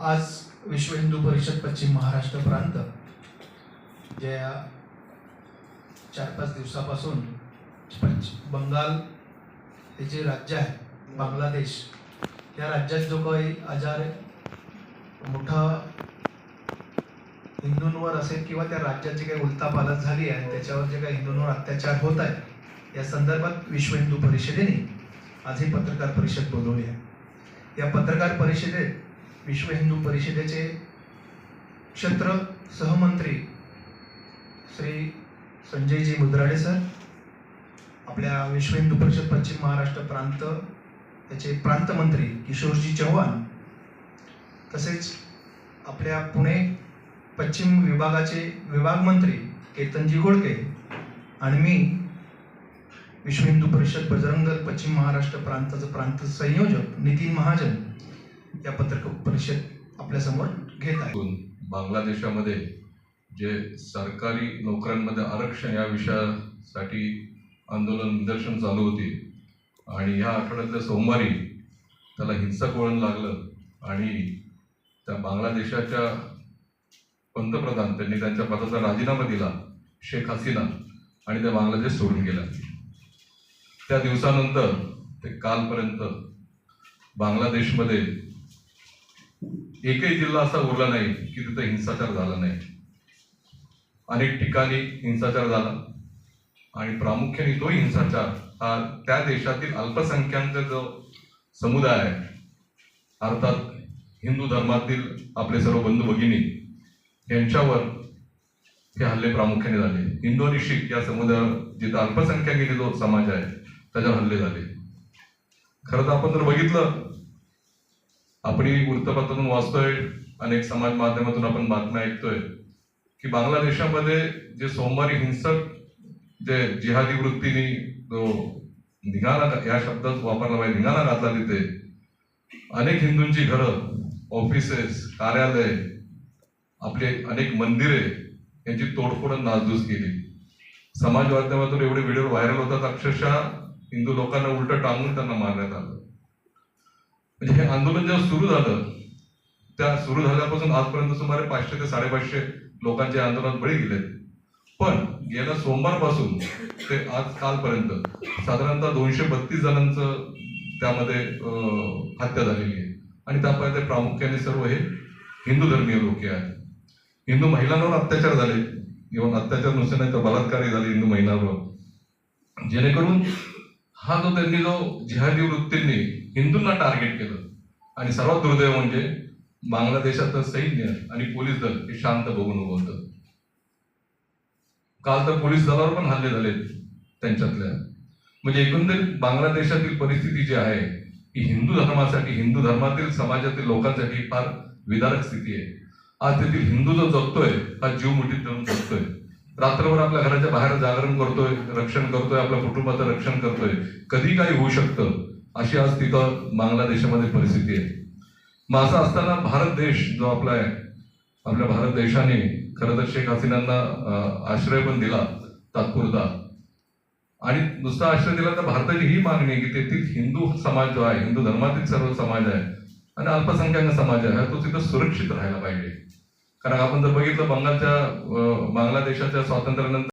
आज विश्व हिंदू परिषद पश्चिम महाराष्ट्र प्रांत ज्या चार पाच दिवसापासून पश्चिम बंगाल हे जे राज्य आहे बांगलादेश या राज्यात जो काही आजार मोठा हिंदूंवर असेल किंवा त्या राज्याची काही उलथापालथ झाली आहे त्याच्यावर जे काही हिंदूंवर अत्याचार होत आहे या संदर्भात विश्व हिंदू परिषदेने आज ही पत्रकार परिषद बोलवली आहे. या पत्रकार परिषदेत विश्व हिंदू परिषदेचे क्षेत्र सहमंत्री श्री संजयजी मुद्राडे सर आपल्या विश्व हिंदू परिषद पश्चिम महाराष्ट्र प्रांत याचे प्रांत मंत्री किशोरजी चव्हाण तसेच आपल्या पुणे पश्चिम विभागाचे विभाग मंत्री केतनजी गोडके आणि मी विश्व हिंदू परिषद बजरंग पश्चिम महाराष्ट्र प्रांताचं प्रांत संयोजक नितीन महाजन या पत्रक परिषद आपल्यासमोर घेत आहे. बांगलादेशामध्ये जे सरकारी नोकऱ्यांमध्ये आरक्षण या विषयासाठी आंदोलन निदर्शन चालू होती आणि ह्या आठवड्यातल्या सोमवारी त्याला हिंसक वळण लागलं आणि त्या बांगलादेशाच्या पंतप्रधान त्यांनी त्यांच्या पदाचा राजीनामा दिला शेख हसीना आणि त्या बांगलादेश सोडून गेल्या. त्या दिवसानंतर ते कालपर्यंत बांगलादेशमध्ये एकही जिल्हा असा उरला नाही की तिथं हिंसाचार झाला नाही. अनेक ठिकाणी हिंसाचार झाला. आणि प्रामुख्याने तो हिंसाचार हा त्या देशातील अल्पसंख्याक जो समुदाय आहे अर्थात हिंदू धर्मातील आपले सर्व बंधू भगिनी यांच्यावर हे हल्ले प्रामुख्याने झाले. हिंदू आणि शीख या समुदायावर जिथं अल्पसंख्याकीने जो समाज आहे त्याच्यावर हल्ले झाले. खरं तर आपण जर बघितलं आपण ही वृत्तपत्रातून वाचतोय अनेक समाज माध्यमातून आपण बातम्या ऐकतोय की बांगलादेशामध्ये जे सोमवारी हिंसक जे जिहादी वृत्तीने जो धिंगाणा या शब्दात वापरला पाहिजे धिंगाणा घातला तिथे. अनेक हिंदूंची घरं ऑफिसेस कार्यालय आपले अनेक मंदिरे यांची तोडफोड नासधूस केली. समाज माध्यमातून एवढे व्हिडिओ व्हायरल होतात अक्षरशः हिंदू लोकांना उलट टांगून त्यांना मारण्यात आलं. म्हणजे हे आंदोलन जेव्हा सुरू झालं त्या सुरू झाल्यापासून आजपर्यंत सुमारे पाचशे ते साडेपाचशे लोकांचे आंदोलनात बळी गेले. पण गेल्या सोमवारपासून ते आज कालपर्यंत साधारणतः दोनशे बत्तीस जणांचं त्यामध्ये हत्या झालेली आहे. आणि त्यामध्ये प्रामुख्याने सर्व हे हिंदू धर्मीय लोक आहेत. हिंदू महिलांवर अत्याचार झाले. इव्हन अत्याचार नुसते नाही तर बलात्कारही झाले हिंदू महिलांवर. जेणेकरून हा जो त्यांनी जो जिहादी वृत्तींनी हिंदूंना टार्गेट केलं आणि सर्वात दुर्दैव म्हणजे बांगलादेशातलं सैन्य आणि पोलीस दल हे शांत बघून उभं होतं. काल तर पोलीस दलावर पण हल्ले झाले त्यांच्यातल्या. म्हणजे एकंदरीत बांगलादेशातील परिस्थिती जी आहे ही हिंदू धर्मासाठी हिंदू धर्मातील समाजातील लोकांसाठी फार विदारक स्थिती आहे. आज तेथील हिंदू जो जगतोय हा जीव मुठीत धरून जगतोय. रात्रभर आपल्या घराच्या बाहेर जागरण करतोय रक्षण करतोय आपल्या कुटुंबाचं रक्षण करतोय. कधी काही होऊ शकतं अशी आज तिथं बांगलादेशामध्ये परिस्थिती आहे. मग असं असताना भारत देश जो आपला आहे आपल्या भारत देशाने खरं तर शेख हसीनांना आश्रय पण दिला तात्पुरता. आणि नुसता आश्रय दिला तर भारताची ही मागणी आहे की तेथील हिंदू समाज जो आहे हिंदू धर्मातील सर्व समाज आहे आणि अल्पसंख्याक समाज आहे तो तिथं सुरक्षित राहायला पाहिजे. कारण आपण जर बघितलं बंगालच्या बांगलादेशाच्या स्वातंत्र्यानंतर